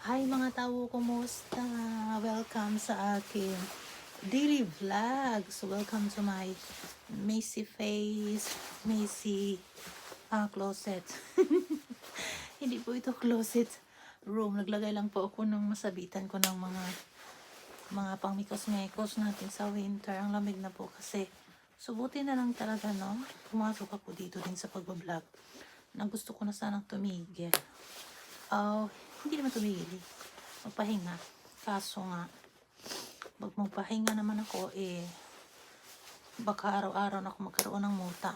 Hi mga tao, kumusta? Welcome sa akin daily vlog. So welcome to my Macy face, Macy ah, closet. Hindi po ito closet room. Naglagay lang po ako ng masabitan ko ng mga mga pangmikos-mekos natin sa winter. Ang lamig na po kasi. Subuti na lang talaga, no? Pumasok ako dito din sa pagbablog. Na gusto ko na sanang tumigil. Oh, hindi naman tumigil eh. Magpahinga. Kaso nga, pag magpahinga naman ako eh, baka araw-araw na ako magkaroon ng muta.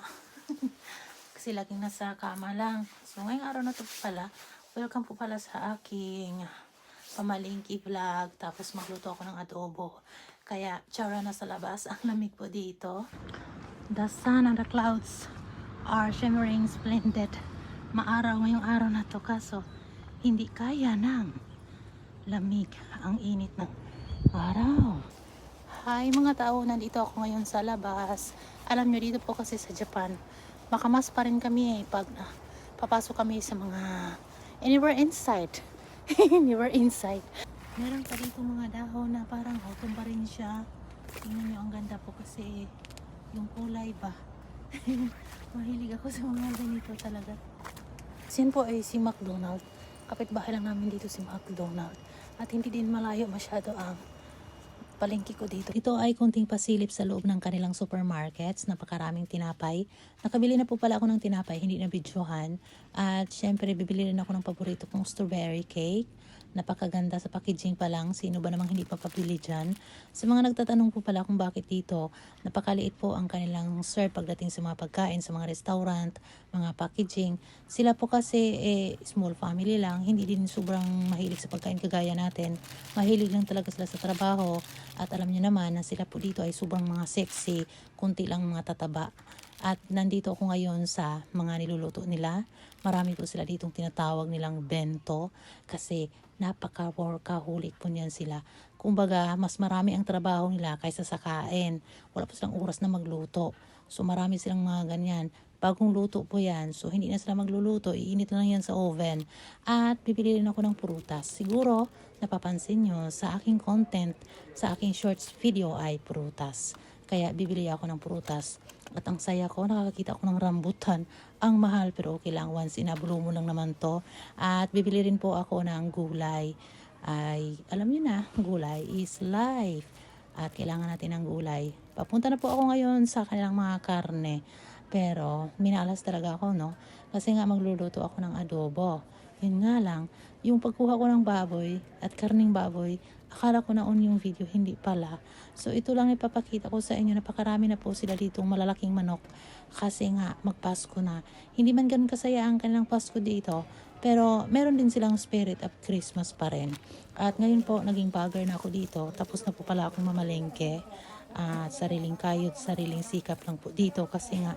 Kasi laging nasa kama lang. So ngayong araw na to pala, welcome po pala sa aking pamalingki vlog. Tapos magluto ako ng adobo. Kaya tsara na sa labas. Ang lamig po dito. The sun and the clouds are shimmering splendid. Maaraw ngayong araw na to kaso hindi kaya ng lamig ang init ng araw. Hi mga tao, nandito ako ngayon sa labas. Alam nyo dito po kasi sa Japan, makamas pa rin kami eh pag ah, papasok kami sa mga anywhere inside. anywhere inside. Meron pa dito mga dahon na parang autumn pa rin siya. Tingnan nyo, ang ganda po kasi yung kulay ba. Mahilig ako sa mga ganito talaga. Yan po ay si McDonald. Kapitbahay lang namin dito si McDonald. At hindi din malayo masyado ang palengke ko dito. Ito ay kunting pasilip sa loob ng kanilang supermarkets. Napakaraming tinapay. Nakabili na po pala ako ng tinapay, hindi na videohan. At syempre, bibili rin ako ng paborito kong strawberry cake. Napakaganda sa packaging pa lang. Sino ba namang hindi papabili dyan? Sa mga nagtatanong po pala kung bakit dito, napakaliit po ang kanilang serve pagdating sa mga pagkain, sa mga restaurant, mga packaging. Sila po kasi eh, small family lang, hindi din sobrang mahilig sa pagkain kagaya natin. Mahilig lang talaga sila sa trabaho. At alam niyo naman na sila po dito ay sobrang mga sexy, kunti lang mga tataba. At nandito ako ngayon sa mga niluluto nila. Marami po sila ditong tinatawag nilang bento kasi napaka-workaholic po niyan sila. Kumbaga, mas marami ang trabaho nila kaysa sa kain. Wala pa silang oras na magluto. So marami silang mga ganyan. Bagong luto po yan. So hindi na sila magluluto. Iinit na lang yan sa oven. At bibili rin ako ng prutas. Siguro, napapansin nyo sa aking content, sa aking shorts video ay prutas. Kaya bibili ako ng prutas. At ang saya ko, nakakakita ko ng rambutan. Ang mahal pero okay lang. Once in a blue moon lang naman to. At bibili rin po ako ng gulay. Ay, alam niyo na, gulay is life. At kailangan natin ng gulay. Papunta na po ako ngayon sa kanilang mga karne. Pero, minalas talaga ako, no? Kasi nga magluluto ako ng adobo. Yun nga lang, yung pagkuha ko ng baboy at karning baboy, akala ko naon yung video, hindi pala. So, ito lang ipapakita ko sa inyo. Napakarami na po sila ditong malalaking manok. Kasi nga, magpasko na. Hindi man ganun kasaya ang kanilang Pasko dito. Pero, meron din silang spirit of Christmas pa rin. At ngayon po, naging bagger na ako dito. Tapos na po pala akong mamalengke. At sariling kayod, sariling sikap lang po dito. Kasi nga,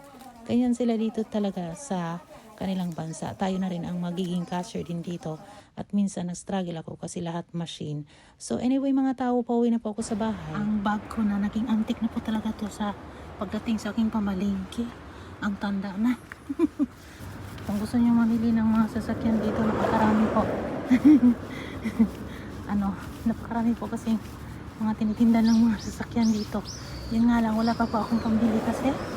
ganyan sila dito talaga sa kanilang bansa. Tayo na rin ang magiging cashier din dito. At minsan nag-struggle ako kasi lahat machine. So anyway mga tao, pauwi na po ako sa bahay. Ang bag ko na naging antik na po talaga to sa pagdating sa aking pamalingki. Ang tanda na. Kung gusto niyo mamili ng mga sasakyan dito, napakarami po. ano, napakarami po kasi mga tinitinda ng mga sasakyan dito. Yun nga lang, wala pa po akong pambili kasi.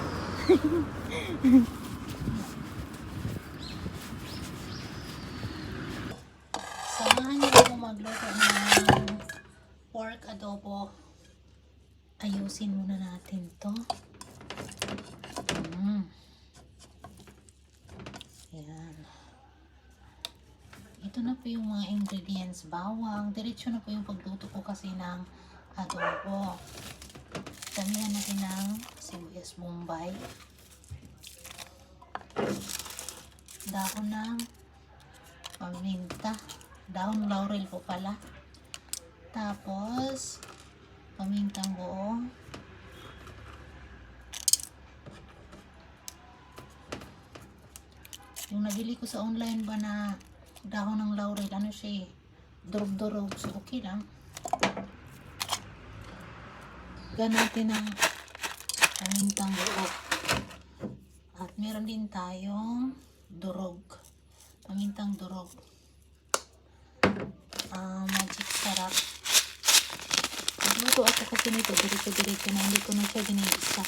Samahan niyo ako magluto ng pork adobo. Ayusin muna natin to. Mm. Ayan. Ito na po yung mga ingredients. Bawang. Diretso na po yung pagluto ko kasi ng adobo. Damihan natin ng sibuyas bombay. Dahon ng paminta. Dahon laurel po pala. Tapos, pamintang buo. Yung nabili ko sa online ba na dahon ng laurel, ano siya eh, durog-durog. So, okay lang. Gan natin ng pamintang buo. At meron din tayong durog. Pamintang durog. ah, magic sarap. Nagluto ako kasi nito, diretso-diretso na hindi ko na siya ginigisa.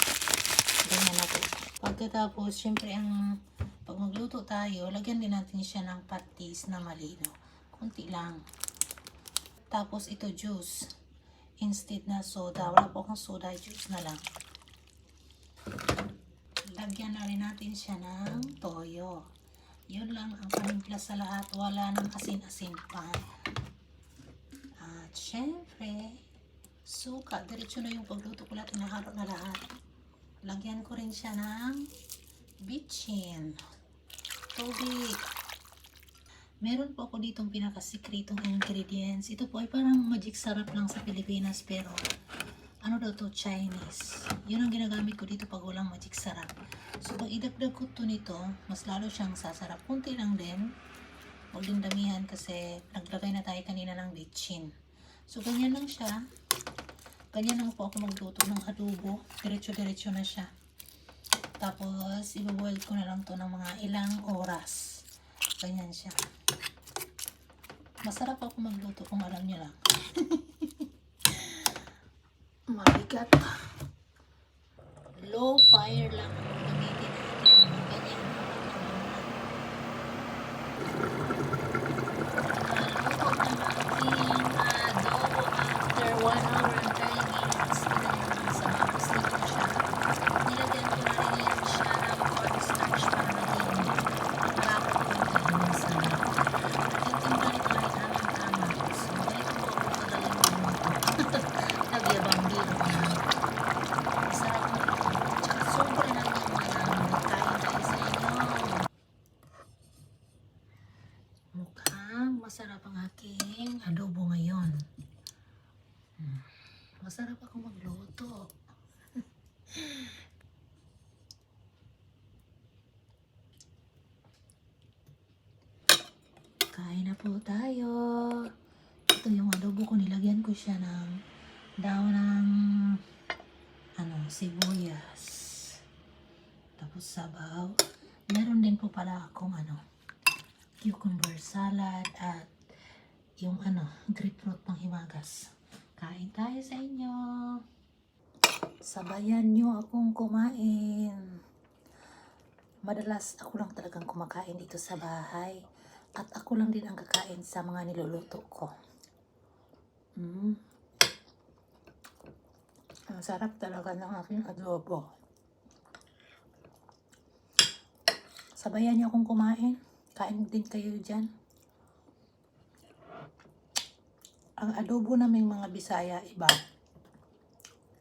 Ganyan na po. Pagkatapos, syempre ang pag magluto tayo, lagyan din natin siya ng patis na malino. Kunti lang. Tapos ito juice. Instead na soda. Wala po akong soda, juice na lang. Lagyan na rin natin siya ng toyo. Yun lang ang panimpla sa lahat. Wala nang asin-asin pa. At syempre, suka. Diretso na yung pagluto ko lahat. Nahalo na lahat. Lagyan ko rin siya ng bitchin. Tubig. Meron po ako ditong pinakasikretong ingredients. Ito po ay parang magic sarap lang sa Pilipinas pero ano daw to Chinese. Yun ang ginagamit ko dito pag walang magic sarap. So pag idagdag ko to nito, mas lalo siyang sasarap. Kunti lang din. Huwag din damihan kasi naglagay na tayo kanina ng bitchin. So ganyan lang siya. Ganyan lang po ako magluto ng adobo. Diretso-diretso na siya. Tapos, ibaboil ko na lang to ng mga ilang oras. Ganyan siya. Masarap ako magluto kung alam niyo lang. Mabigat. Low fire lang ang gamitin natin. Ganyan. Masarap ako magluto. Kain na po tayo. Ito yung adobo ko. Nilagyan ko siya ng daw ng ano, sibuyas. Tapos sabaw. Meron din po pala akong ano, cucumber salad at yung ano, grapefruit pang himagas. Kain tayo sa inyo. Sabayan nyo akong kumain. Madalas ako lang talagang kumakain dito sa bahay. At ako lang din ang kakain sa mga niluluto ko. Mm. Ang sarap talaga ng aking adobo. Sabayan niyo akong kumain. Kain din kayo dyan. Ang adobo naming mga Bisaya, iba.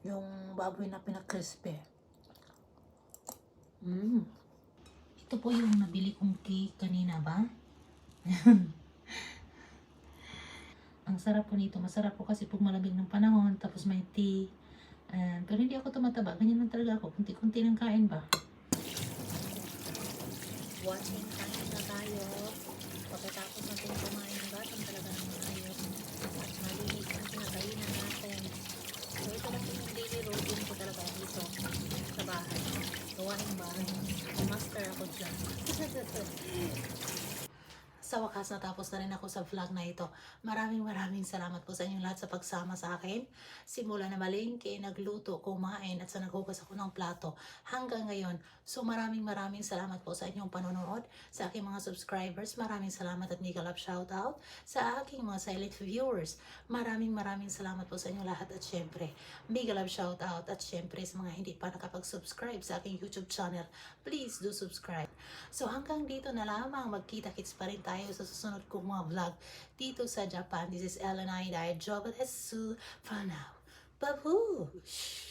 Yung baboy na pinakrispy. Mm. Ito po yung nabili kong cake kanina ba? Ang sarap po nito. Masarap po kasi pag malamig ng panahon, tapos may tea. Ayan. pero hindi ako tumataba. Ganyan lang talaga ako. Kunti-kunti ng kain ba? Watching time Thank you. Sa wakas, natapos na rin ako sa vlog na ito. Maraming maraming salamat po sa inyong lahat sa pagsama sa akin. Simula na malingke, nagluto, kumain, at sa naghugas ako ng plato hanggang ngayon. So maraming maraming salamat po sa inyong panonood, sa aking mga subscribers. Maraming salamat at mega love shoutout sa aking mga silent viewers. Maraming maraming salamat po sa inyong lahat at syempre, mega love shoutout at syempre sa mga hindi pa nakapag-subscribe sa aking YouTube channel. Please do subscribe. So hanggang dito na lamang, magkita-kits pa rin tayo sa susunod kong mga vlog dito sa Japan. This is Ellen Aida, Jobatetsu for now. Babush!